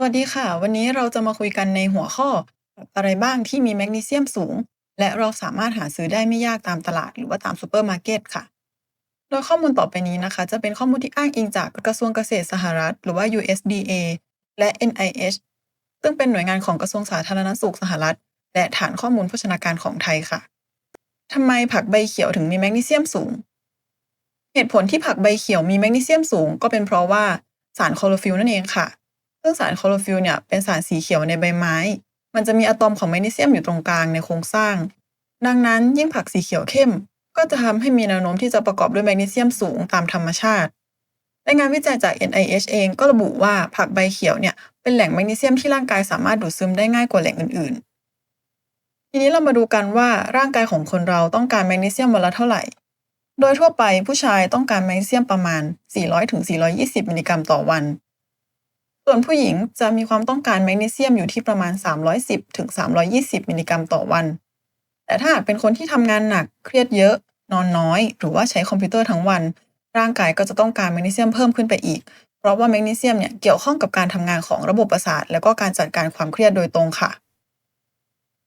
สวัสดีค่ะ วันนี้เราจะมาคุยกันในหัวข้อ อะไรบ้างที่มีแมกนีเซียมสูง และเราสามารถหาซื้อได้ไม่ยากตามตลาด หรือว่าตามซูเปอร์มาร์เก็ตค่ะ โดยข้อมูลต่อไปนี้นะคะ จะเป็นข้อมูลที่อ้างอิงจากกระทรวงเกษตรสหรัฐ หรือว่า USDA และ NIH ซึ่งเป็นหน่วยงานของกระทรวงสาธารณสุขสหรัฐ และฐานข้อมูลโภชนาการของไทยค่ะทำไมผักใบเขียวถึงมีแมกนีเซียมสูง เหตุผลที่ผักใบเขียวมีแมกนีเซียมสูง ก็เป็นเพราะว่าสารคลอโรฟิลล์นั่นเองค่ะ ซึ่งสารคลอโรฟิลล์เนี่ยเป็นสารสีเขียวในใบไม้ มันจะมีอะตอมของแมกนีเซียมอยู่ตรงกลางในโครงสร้าง ดังนั้นยิ่งผักสีเขียวเข้ม ก็จะทำให้มีแนวโน้มที่จะประกอบด้วยแมกนีเซียมสูงตามธรรมชาติและงานวิจัยจาก NIH เองก็ระบุว่าผักใบเขียวเนี่ยเป็นแหล่งแมกนีเซียมที่ร่างกายสามารถดูดซึมได้ง่ายกว่าแหล่งอื่นๆ ทีนี้เรามาดูกันว่าร่างกายของคนเราต้องการแมกนีเซียมวันละเท่าไหร่ โดยทั่วไปผู้ชายต้องการแมกนีเซียมประมาณ 400-420 มิลลิกรัมต่อวัน ส่วนผู้หญิงจะมีความต้องการแมกนีเซียมอยู่ที่ประมาณ 310-320 มิลลิกรัมต่อวัน แต่ถ้าหากเป็นคนที่ทำงานหนักเครียดเยอะ นอนน้อย หรือว่าใช้คอมพิวเตอร์ทั้งวัน ร่างกายก็จะต้องการแมกนีเซียมเพิ่มขึ้นไปอีก เพราะว่าแมกนีเซียมเนี่ยเกี่ยวข้องกับการทำงานของระบบประสาท และก็การจัดการความเครียดโดยตรงค่ะ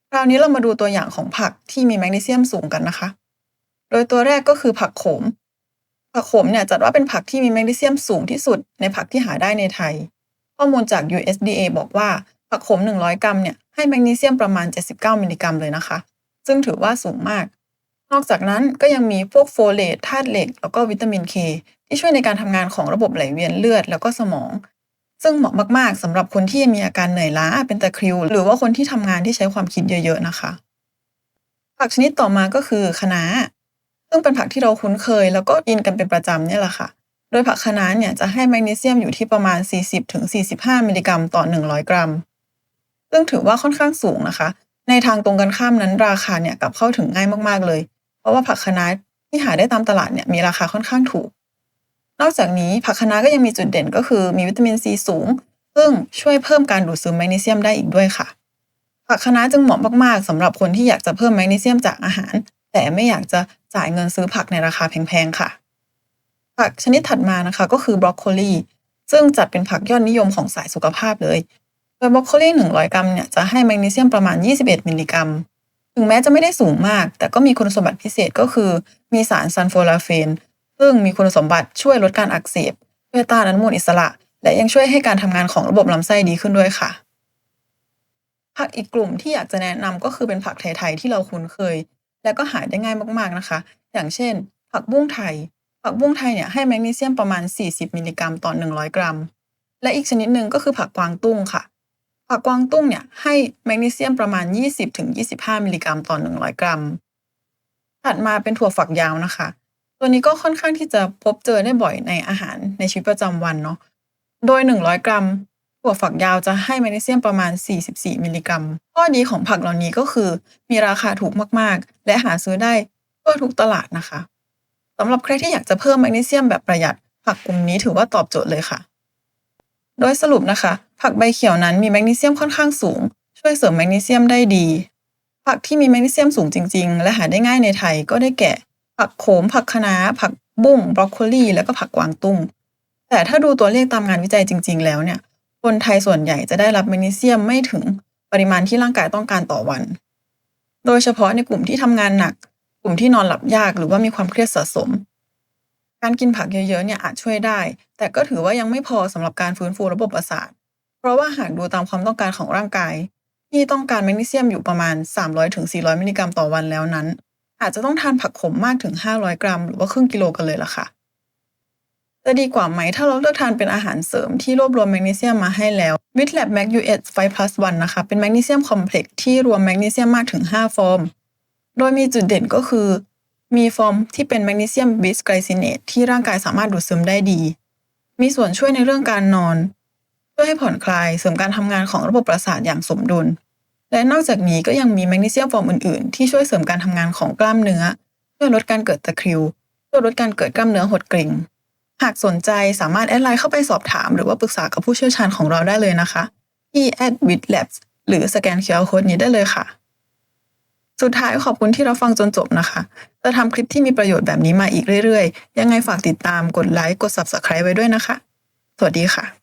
คราวนี้เรามาดูตัวอย่างของผักที่มีแมกนีเซียมสูงกันนะคะ โดยตัวแรกก็คือผักโขม ผักโขมเนี่ยจัดว่าเป็นผักที่มีแมกนีเซียมสูงที่สุดในผักที่หาได้ในไทย ข้อมูลจาก USDA บอกว่า ผักโขม 100 กรัมเนี่ย ให้แมกนีเซียมประมาณ 79 มิลลิกรัมเลยนะคะ ซึ่งถือว่าสูงมาก นอกจากนั้นก็ยังมีพวกโฟเลตธาตุเหล็ก แล้วก็วิตามินเคที่ช่วยในการทำงานของระบบไหลเวียนเลือดแล้วก็สมอง ซึ่งเหมาะมากๆสำหรับคนที่มีอาการเหนื่อยล้าเป็นตะคริว หรือว่าคนที่ทำงานที่ใช้ความคิดเยอะ ๆ นะคะ ผักชนิดต่อมาก็คือคะน้าซึ่งเป็นผักที่เราคุ้นเคย แล้วก็กินกันเป็นประจำเนี่ยแหละค่ะ โดยผักคะน้าเนี่ยจะให้แมกนีเซียมอยู่ที่ประมาณ 40-45 มิลลิกรัมต่อ 100 กรัม ซึ่งถือว่าค่อนข้างสูงนะคะ ในทางตรงกันข้ามนั้นราคาเนี่ยกลับเข้าถึงง่ายมากๆเลย เพราะว่าผักคะน้าที่หาได้ตามตลาดเนี่ยมีราคาค่อนข้างถูก นอกจากนี้ผักคะน้าก็ยังมีจุดเด่นก็คือมีวิตามินซีสูง ซึ่งช่วยเพิ่มการดูดซึมแมกนีเซียมได้อีกด้วยค่ะ ผักคะน้าจึงเหมาะมากๆสำหรับคนที่อยากจะเพิ่มแมกนีเซียมจากอาหาร แต่ไม่อยากจะจ่ายเงินซื้อผักในราคาแพงๆค่ะ ผักชนิดถัดมานะคะก็คือบรอกโคลีซึ่งจัดเป็นผักยอดนิยมของสายสุขภาพเลย โดยบรอกโคลี 100 กรัมเนี่ยจะให้แมกนีเซียมประมาณ 21 มิลลิกรัม ถึงแม้จะไม่ได้สูงมาก แต่ก็มีคุณสมบัติพิเศษก็คือ มีสารซัลโฟลาเฟน ซึ่งมีคุณสมบัติช่วยลดการอักเสบช่วยต้านอนุมูลอิสระ และยังช่วยให้การทำงานของระบบลำไส้ดีขึ้นด้วยค่ะ ผักอีกกลุ่มที่อยากจะแนะนำก็คือเป็นผักไทยๆที่เราคุ้นเคย และก็หาได้ง่ายมากๆนะคะ อย่างเช่น ผักบุ้งไทย ผักบุ้งไทยเนี่ยให้แมกนีเซียมประมาณ 40 มิลลิกรัมต่อ 100 กรัม และอีกชนิดหนึ่งก็คือผักกวางตุ้งค่ะ ผักกวางตุ้งเนี่ยให้แมกนีเซียมประมาณ 20-25 มิลลิกรัมต่อ 100 กรัม ถัดมาเป็นถั่วฝักยาวนะคะ ตัวนี้ก็ค่อนข้างที่จะพบเจอได้บ่อยในอาหารในชีวิตประจำวันเนาะ โดย 100 กรัมถั่วฝักยาวจะให้แมกนีเซียมประมาณ 44 มิลลิกรัม ข้อดีของผักเหล่านี้ก็คือมีราคาถูกมาก ๆ และหาซื้อได้ทั่วทุกตลาดนะคะ สำหรับใครที่อยากจะเพิ่มแมกนีเซียมแบบประหยัด ผักกลุ่มนี้ถือว่าตอบโจทย์เลยค่ะ โดยสรุปนะคะ ผักใบเขียวนั้นมีแมกนีเซียมค่อนข้างสูง ช่วยเสริมแมกนีเซียมได้ดี ผักที่มีแมกนีเซียมสูงจริง ๆ และหาได้ง่ายในไทยก็ได้แก่ ผักโขม ผักคะน้า ผักบุ้งบรอกโคลีแล้วก็ผักกวางตุ้ง แต่ถ้าดูตัวเลขตามงานวิจัยจริง ๆ แล้วเนี่ย คนไทยส่วนใหญ่จะได้รับแมกนีเซียมไม่ถึงปริมาณที่ร่างกายต้องการต่อวัน โดยเฉพาะในกลุ่มที่ทำงานหนัก กลุ่มที่นอนหลับยากหรือว่ามีความเครียดสะสม การกินผักเยอะๆเนี่ยอาจช่วยได้ แต่ก็ถือว่ายังไม่พอสำหรับการฟื้นฟูระบบประสาท เพราะว่าหากดูตามความต้องการของร่างกาย ที่ต้องการแมกนีเซียมอยู่ประมาณ 300-400 มิลลิกรัมต่อวันแล้วนั้น อาจจะต้องทานผักขมมากถึง 500 กรัม หรือว่าครึ่งกิโลกันเลยล่ะค่ะจะดีกว่าไหมถ้าเราเลือกทานเป็นอาหารเสริมที่รวบรวมแมกนีเซียมมาให้แล้ว w i t l a b Mag US 5 plus 1นะคะ เป็นแมกนีเซียมคอมเพล็กซ์ที่รวมแมกนีเซียมมากถึง 5 ฟอร์ม โดยมีจุดเด่นก็คือ มีฟอร์มที่เป็นแมกนีเซียมบิสไกลซินเนตที่ร่างกายสามารถดูดซึมได้ดี มีส่วนช่วยในเรื่องการนอนช่วยให้ผ่อนคลายเสริมการทำงานของระบบประสาทอย่างสมดุล และนอกจากนี้ก็ยังมีแมกนีเซียมฟอร์มอื่นๆ ที่ช่วยเสริมการทำงานของกล้ามเนื้อช่วยลดการเกิดตะคริวช่วยลดการเกิดกล้ามเนื้อหดเกร็งหากสนใจสามารถแอดไลน์เข้าไปสอบถาม หรือว่าปรึกษากับผู้เชี่ยวชาญของเราได้เลยนะคะ ที่ @witlabs หรือสแกน QR Code นี้ได้เลยค่ะ สุดท้ายขอบคุณที่รับฟังจนจบนะคะ จะทำคลิปที่มีประโยชน์แบบนี้มาอีกเรื่อยๆ ยังไงฝากติดตามกดไลค์กด Subscribe ไว้ด้วยนะคะ สวัสดีค่ะ